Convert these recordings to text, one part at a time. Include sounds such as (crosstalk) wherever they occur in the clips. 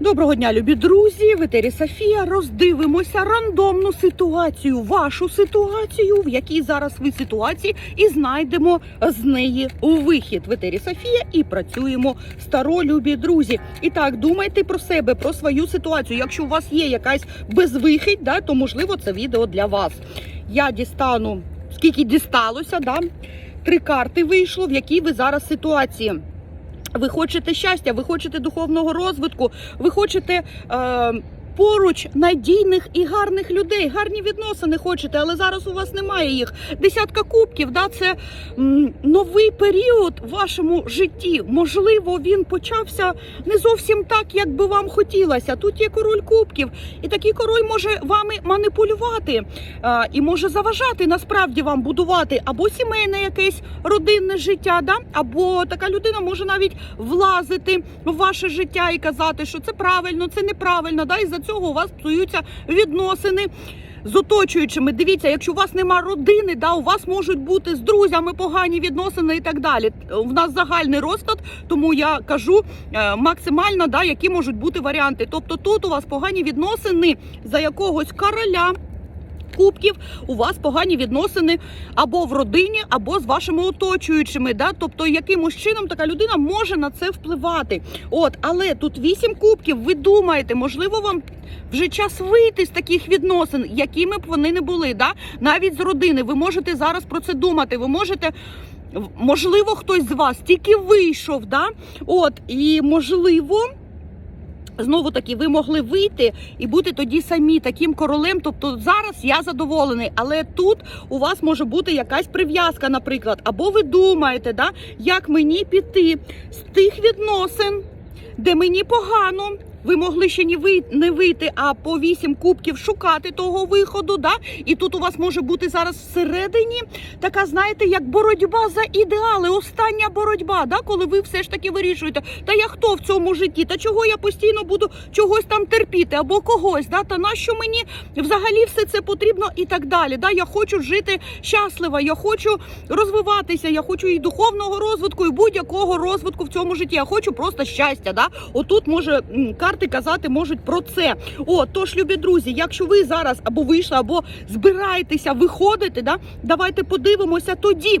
Доброго дня, любі друзі! В етері Софія роздивимося рандомну ситуацію, вашу ситуацію, в якій зараз ви ситуації, і знайдемо з неї вихід. В етері Софія і працюємо старо, любі друзі. І так, думайте про себе, про свою ситуацію. Якщо у вас є якась безвихідь, да, то можливо це відео для вас. Я дістану скільки дісталося, да? три карти вийшло, в якій ви зараз ситуації. Ви хочете щастя, ви хочете духовного розвитку, ви хочете е, поруч надійних і гарних людей, гарні відносини хочете, але зараз у вас немає їх. Десятка кубків, да, це новий період в вашому житті. Можливо, він почався не зовсім так, як би вам хотілося. Тут є король кубків, і такий король може вами маніпулювати е, і може заважати насправді вам будувати або сімейне якесь родинне життя, да? або така людина може навіть влазити в ваше життя і казати, що це правильно, це неправильно. Да? І за цього у вас псуються відносини. З оточуючими, дивіться, якщо у вас нема родини, да, у вас можуть бути з друзями погані відносини і так далі. У нас загальний розклад, тому я кажу е, максимально, да, які можуть бути варіанти. Тобто тут у вас погані відносини за якогось короля. Кубків у вас погані відносини або в родині, або з вашими оточуючими. Да? Тобто, якимось чином така людина може на це впливати. От, але тут вісім кубків. Ви думаєте, можливо, вам вже час вийти з таких відносин, якими б вони не були. Да? Навіть з родини. Ви можете зараз про це думати. Ви можете. Можливо, хтось з вас тільки вийшов, да? От, і можливо, Знову таки, ви могли вийти і бути тоді самі таким королем. Тобто зараз я задоволений, але тут у вас може бути якась прив'язка, наприклад, або ви думаєте, да, як мені піти з тих відносин, де мені погано. Ви могли ще не вий- не вийти, а по вісім кубків шукати того виходу. Да? І тут у вас може бути зараз всередині така, знаєте, як боротьба за ідеали, остання боротьба, да? коли ви все ж таки вирішуєте, та я хто в цьому житті, та чого я постійно буду чогось там терпіти або когось, да? та нащо мені взагалі все це потрібно і так далі. Да? Я хочу жити щасливо, я хочу розвиватися, я хочу і духовного розвитку, і будь-якого розвитку в цьому житті. Я хочу просто щастя. Да? Отут може карти казати можуть про це. О, тож, любі друзі, якщо ви зараз або вийшли, або збираєтеся виходити, да, давайте подивимося тоді.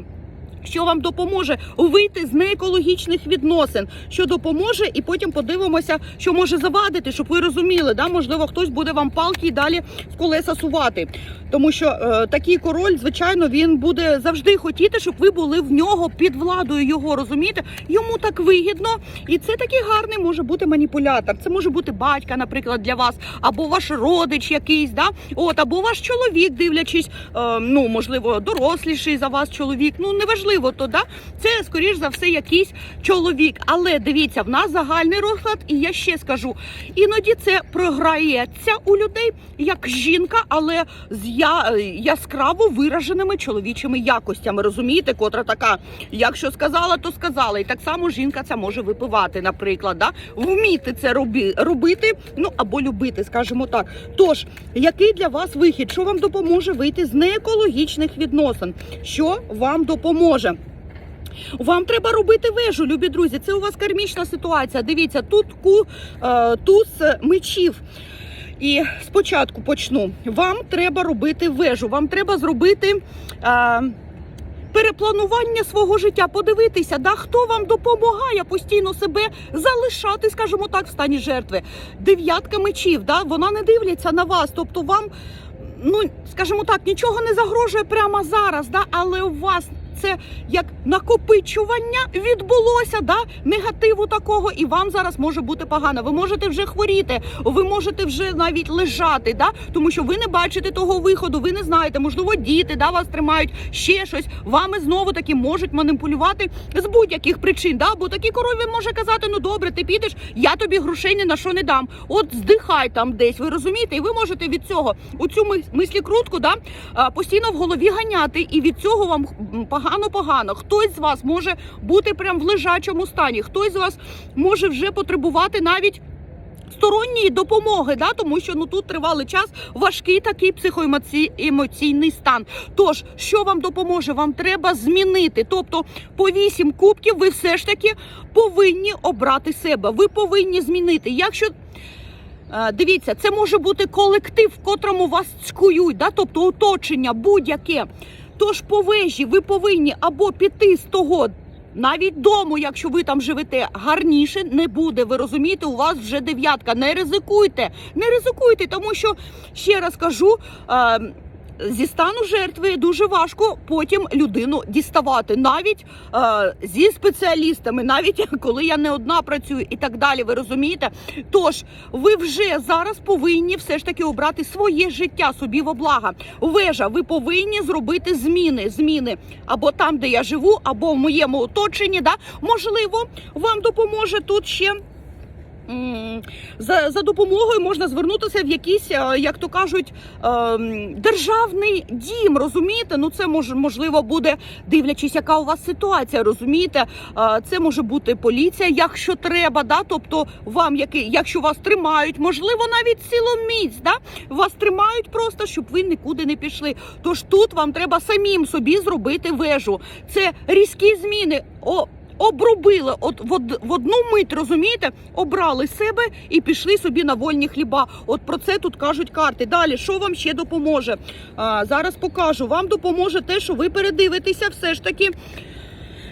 Що вам допоможе вийти з неекологічних відносин, що допоможе, і потім подивимося, що може завадити, щоб ви розуміли, да можливо, хтось буде вам палки і далі в колеса сувати. Тому що е, такий король, звичайно, він буде завжди хотіти, щоб ви були в нього під владою його. Розумієте? Йому так вигідно, і це такий гарний може бути маніпулятор. Це може бути батька, наприклад, для вас, або ваш родич якийсь, да, от або ваш чоловік, дивлячись, е, ну можливо, доросліший за вас чоловік. Ну неважливо, то да це скоріш за все якийсь чоловік. Але дивіться, в нас загальний розклад, і я ще скажу, іноді це програється у людей як жінка, але з я, яскраво вираженими чоловічими якостями. Розумієте, котра така, якщо сказала, то сказала. І так само жінка це може випивати, наприклад, да? вміти це робі, робити, ну або любити, скажімо так. Тож, який для вас вихід? Що вам допоможе вийти з неекологічних відносин? Що вам допоможе? Вам треба робити вежу, любі друзі. Це у вас кармічна ситуація. Дивіться, тут ку, е, туз мечів. І спочатку почну. Вам треба робити вежу. Вам треба зробити. Е, Перепланування свого життя, подивитися, да, хто вам допомагає постійно себе залишати, скажімо так, в стані жертви. Дев'ятка мечів, да, вона не дивляться на вас. Тобто вам, ну скажімо так, нічого не загрожує прямо зараз, да, але у вас це як накопичування відбулося, да, негативу такого, і вам зараз може бути погано. Ви можете вже хворіти, ви можете вже навіть лежати, да, тому що ви не бачите того виходу, ви не знаєте, можливо, діти да, вас тримають ще щось. Вами знову таки можуть маніпулювати з будь-яких причин. Да? Бо такий король він може казати: ну добре, ти підеш, я тобі грошей ні на що не дам. От здихай там десь. Ви розумієте, і ви можете від цього у цю мислі крутку да, постійно в голові ганяти, і від цього вам м, погано-погано. Хтось з вас може бути прям в лежачому стані, хтось з вас може вже потребувати навіть сторонньої допомоги, да, тому що ну тут тривалий час важкий такий психоемоційний стан. Тож, що вам допоможе? Вам треба змінити. Тобто, по вісім кубків ви все ж таки повинні обрати себе. Ви повинні змінити. Якщо Е, Дивіться, це може бути колектив, в котрому вас цькують, да? тобто оточення будь-яке. Тож по вежі ви повинні або піти з того, навіть дому, якщо ви там живете, гарніше не буде. Ви розумієте, у вас вже дев'ятка. Не ризикуйте, не ризикуйте, тому що ще раз кажу. Е, Зі стану жертви дуже важко потім людину діставати, навіть е, зі спеціалістами, навіть (laughs) коли я не одна працюю і так далі. Ви розумієте? Тож ви вже зараз повинні все ж таки обрати своє життя собі во блага. Вежа, ви повинні зробити зміни. Зміни або там, де я живу, або в моєму оточенні. Да? Можливо, вам допоможе тут ще. За, за допомогою можна звернутися в якийсь, е, як то кажуть, ем, державний дім. Розумієте? Ну це може можливо буде дивлячись, яка у вас ситуація. Розумієте? Е, Це може бути поліція, якщо треба. Да? Тобто, вам який, якщо вас тримають, можливо, навіть силоміць, да? вас тримають просто, щоб ви нікуди не пішли. Тож тут вам треба самим собі зробити вежу. Це різкі зміни. О, обрубили от в одну мить, розумієте, обрали себе і пішли собі на вольні хліба. От про це тут кажуть карти. Далі, що вам ще допоможе? А, зараз покажу. Вам допоможе те, що ви передивитеся все ж таки.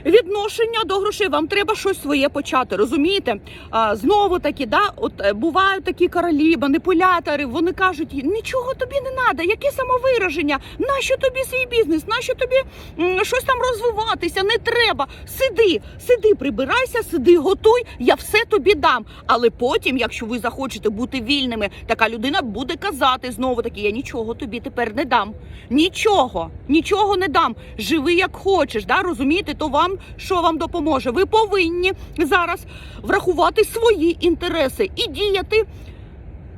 Відношення до грошей вам треба щось своє почати, розумієте? А, знову таки, да, от е, бувають такі королі, маніпулятори. Вони кажуть, нічого тобі не треба, яке самовираження, нащо тобі свій бізнес, нащо тобі м, щось там розвиватися, не треба. Сиди, сиди, прибирайся, сиди, готуй, я все тобі дам. Але потім, якщо ви захочете бути вільними, така людина буде казати знову таки: я нічого тобі тепер не дам. Нічого, нічого не дам. Живи як хочеш, да, розумієте, то вам що вам допоможе? Ви повинні зараз врахувати свої інтереси і діяти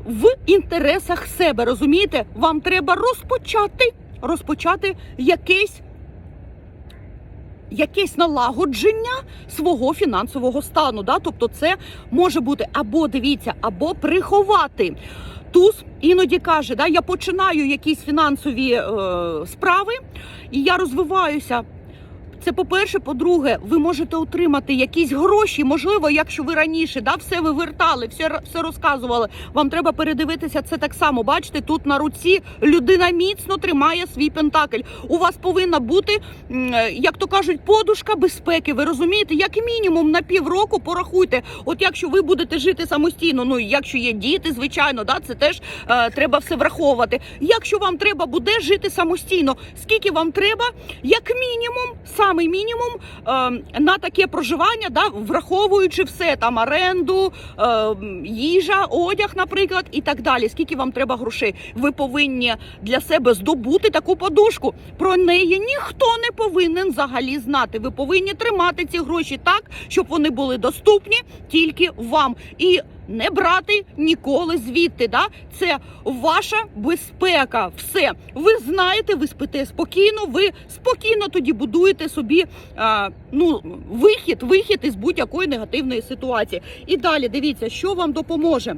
в інтересах себе. Розумієте? Вам треба розпочати, розпочати якесь. Якесь налагодження свого фінансового стану, да? тобто це може бути або дивіться, або приховати. Туз іноді каже, да, я починаю якісь фінансові е, справи і я розвиваюся. Це по-перше, по-друге, ви можете отримати якісь гроші. Можливо, якщо ви раніше да, все вивертали, все, все розказували. Вам треба передивитися це так само. Бачите, тут на руці людина міцно тримає свій пентакль. У вас повинна бути, е, як то кажуть, подушка безпеки. Ви розумієте, як мінімум на півроку порахуйте. От якщо ви будете жити самостійно, ну якщо є діти, звичайно, да, це теж е, треба все враховувати. Якщо вам треба буде жити самостійно, скільки вам треба, як мінімум, самий мінімум е, на таке проживання, да, враховуючи все там оренду, е, їжа, одяг, наприклад, і так далі. Скільки вам треба грошей? Ви повинні для себе здобути таку подушку. Про неї ніхто не повинен взагалі знати. Ви повинні тримати ці гроші так, щоб вони були доступні тільки вам. І не брати ніколи звідти. Да? Це ваша безпека. Все. Ви знаєте, ви спите спокійно, ви спокійно тоді будуєте собі а, ну, вихід, вихід із будь-якої негативної ситуації. І далі дивіться, що вам допоможе.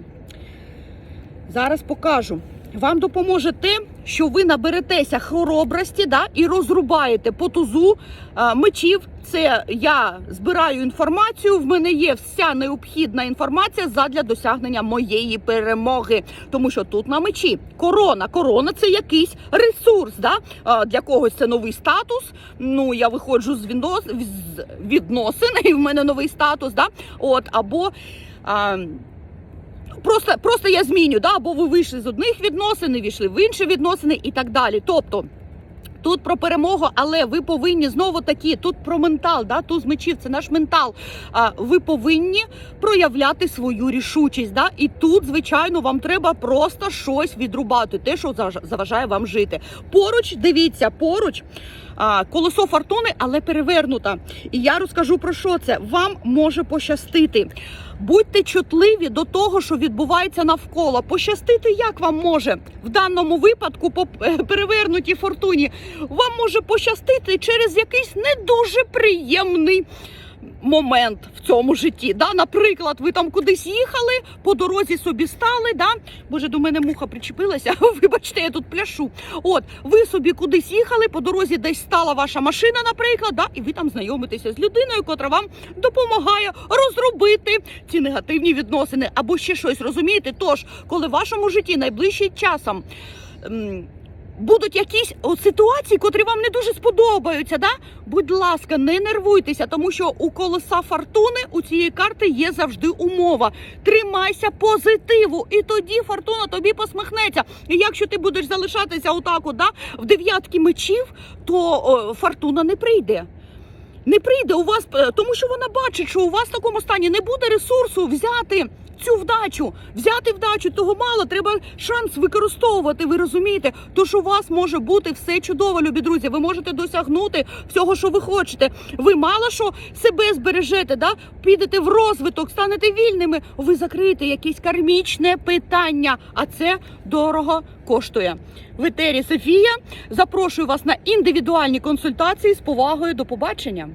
Зараз покажу. Вам допоможе те, що ви наберетеся хоробрості да, і розрубаєте по тузу а, мечів. Це я збираю інформацію. В мене є вся необхідна інформація задля досягнення моєї перемоги. Тому що тут на мечі корона. Корона це якийсь ресурс. Да? А, для когось це новий статус. Ну я виходжу з віднос з відносин, (laughs) і в мене новий статус. Да? От або. А, Просто, просто я зміню, да? або ви вийшли з одних відносин, і війшли в інші відносини і так далі. Тобто. Тут про перемогу, але ви повинні знову такі. Тут про ментал, да, туз мечів, це наш ментал. А ви повинні проявляти свою рішучість. Да? І тут, звичайно, вам треба просто щось відрубати, те, що заважає вам жити. Поруч, дивіться, поруч. Колесо фортуни, але перевернута. І я розкажу про що це. Вам може пощастити. Будьте чутливі до того, що відбувається навколо. Пощастити як вам може в даному випадку по е, перевернутій фортуні. Вам може пощастити через якийсь не дуже приємний момент в цьому житті. Да? Наприклад, ви там кудись їхали, по дорозі собі стали. Да? Боже, до мене муха причепилася. (laughs) Вибачте, я тут пляшу. От, ви собі кудись їхали, по дорозі десь стала ваша машина, наприклад, да? і ви там знайомитеся з людиною, котра вам допомагає розробити ці негативні відносини або ще щось розумієте. Тож, коли в вашому житті найближчим часом. Будуть якісь ситуації, котрі вам не дуже сподобаються. Да? Будь ласка, не нервуйтеся, тому що у колеса фортуни у цієї карти є завжди умова. Тримайся позитиву, і тоді фортуна тобі посміхнеться. І якщо ти будеш залишатися отак, да, в дев'ятки мечів, то о, фортуна не прийде. Не прийде у вас, е, тому що вона бачить, що у вас в такому стані не буде ресурсу взяти цю вдачу, взяти вдачу, того мало, треба шанс використовувати. Ви розумієте? Тож у вас може бути все чудово, любі друзі. Ви можете досягнути всього, що ви хочете. Ви мало що себе збережете, да? підете в розвиток, станете вільними. Ви закриєте якесь кармічне питання, а це дорого коштує. В етері Софія запрошую вас на індивідуальні консультації з повагою. До побачення.